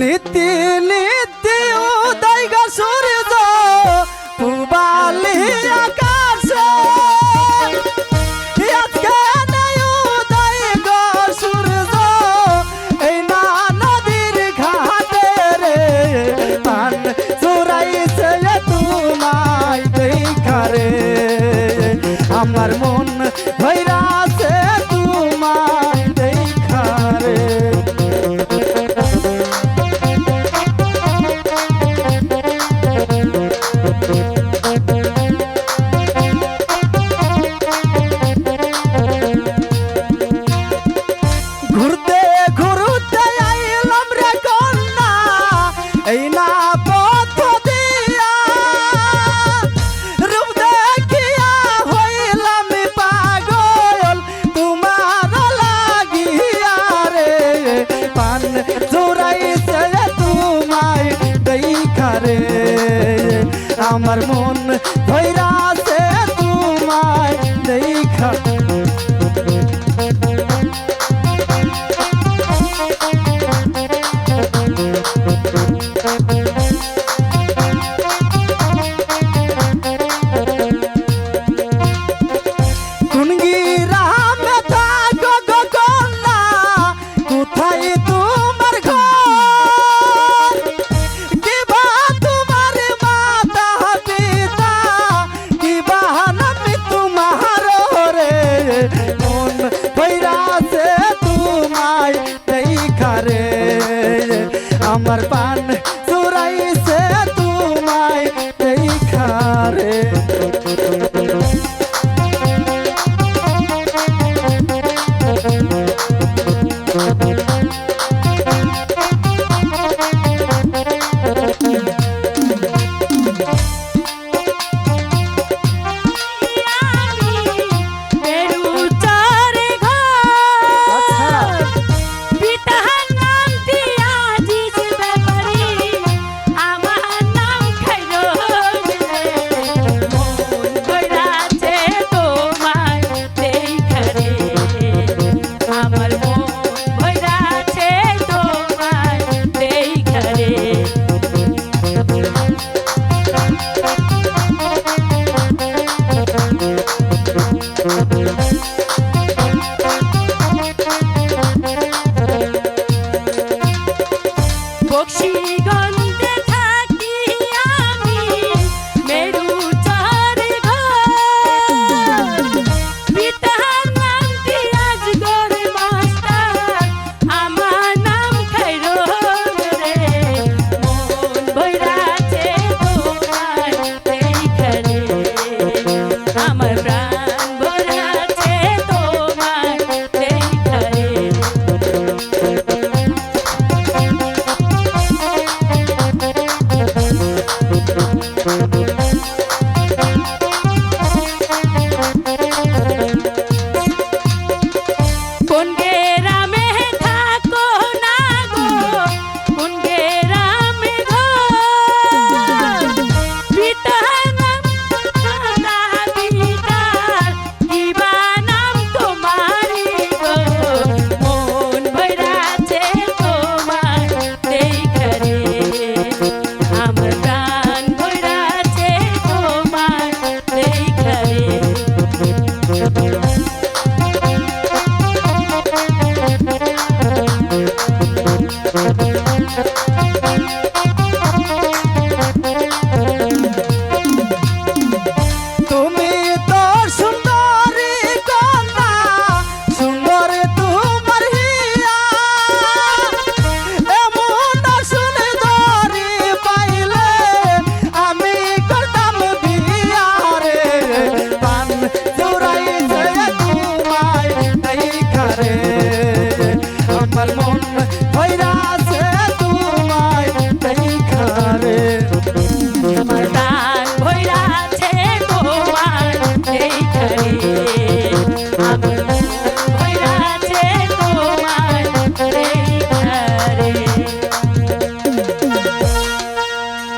নিতিনি এই না পথ দিয়া, রূপ দেখিয়া হইলাম পাগল, তোমার লাগিয়া রে। পান জোড়াইছে তোমায় দেখা রে। আমার মন ধৈরাছে তোমায় দেখা। মন ভৈরাছে তোমায় দেখারে আমার পান